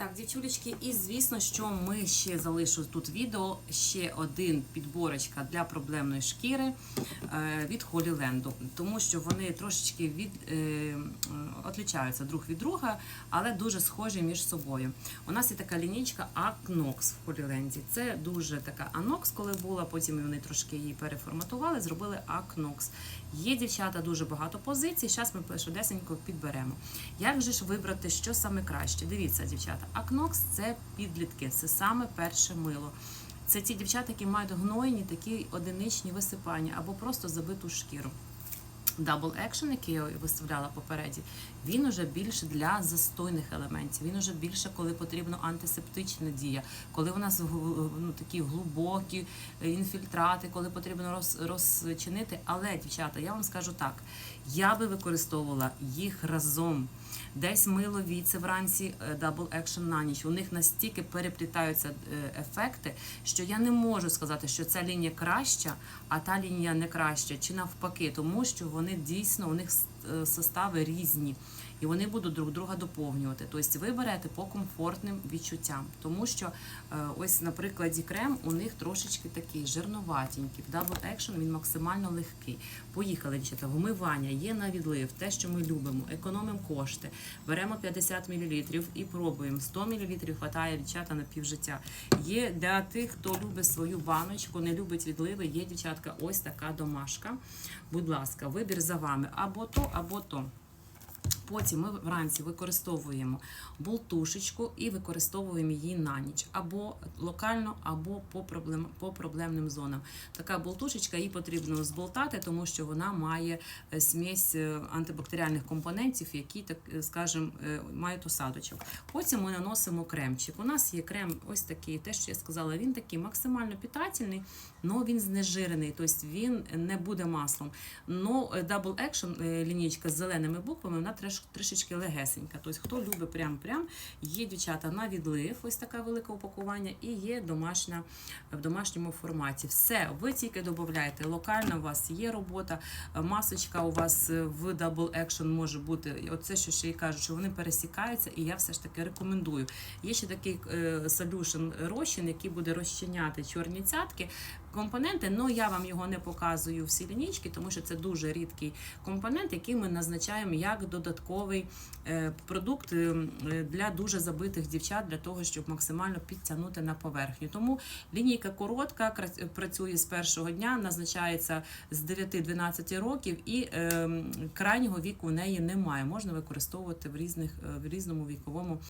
Так, дівчулечки, і звісно, що ми ще залишу тут відео ще один підборочка для проблемної шкіри е, від Холіленду, тому що вони трошечки від е, друг від друга, але дуже схожі між собою. У нас є така лінійка Акнокс в Холіленді. Це дуже така Анокс, коли була. Потім вони трошки її переформатували, зробили Акнокс. Є дівчата дуже багато позицій. Зараз ми швидесенько підберемо. Як же ж вибрати, що саме краще? Дивіться, дівчата, Акнокс це підлітки, це саме перше мило. Це ті дівчата, які мають гнойні такі одиничні висипання або просто забиту шкіру. Double Action, який я виставляла попереді, він уже більше для застойних елементів. Він уже більше, коли потрібно антисептична дія, коли у нас ну, такі глибокі інфільтрати, коли потрібно роз, розчинити. Але, дівчата, я вам скажу так: я би використовувала їх разом. Десь мило віце вранці дабл екшн на ніч. У них настільки переплітаються е, ефекти, що я не можу сказати, що ця лінія краща, а та лінія не краща, чи навпаки, тому що вони дійсно у них е, состави різні. І вони будуть друг друга доповнювати. Тобто ви берете по комфортним відчуттям. Тому що е, ось на прикладі крем у них трошечки такий жирноватенький. В Double Action він максимально легкий. Поїхали, дівчата, вмивання, є на відлив, те, що ми любимо, економимо кошти. Беремо 50 мл і пробуємо. 100 мл хватає дівчата на півжиття. Є для тих, хто любить свою баночку, не любить відливи, є дівчатка, ось така домашка. Будь ласка, вибір за вами або то, або то. Потім ми вранці використовуємо болтушечку і використовуємо її на ніч або локально, або по, проблем, по проблемним зонам. Така болтушечка її потрібно зболтати, тому що вона має е, смесь е, антибактеріальних компонентів, які, так е, е, мають осадочок. Потім ми наносимо кремчик. У нас є крем, ось такий, те, що я сказала, він такий максимально питательний, але він знежирений, тобто він не буде маслом. Но Double Action лінійка з зеленими буквами, вона треш, трішечки легесенька. Тобто, хто любить прям-прям, є дівчата на відлив, ось така велика упакування, і є домашня в домашньому форматі. Все, ви тільки додаєте. Локально у вас є робота, е, масочка у вас е, в Double Action може бути. Оце, що ще й кажуть, що вони пересікаються, і я все ж таки рекомендую. Є ще такий е, solution розчин, який буде розчиняти чорні цятки. Компоненти, але я вам його не показую всі лінійки, тому що це дуже рідкий компонент, який ми назначаємо як додатковий е, продукт е, для дуже забитих дівчат, для того, щоб максимально підтягнути на поверхню. Тому лінійка коротка, працює з першого дня, назначається з 9-12 років, і е, крайнього віку в неї немає. Можна використовувати в різних е, в різному віковому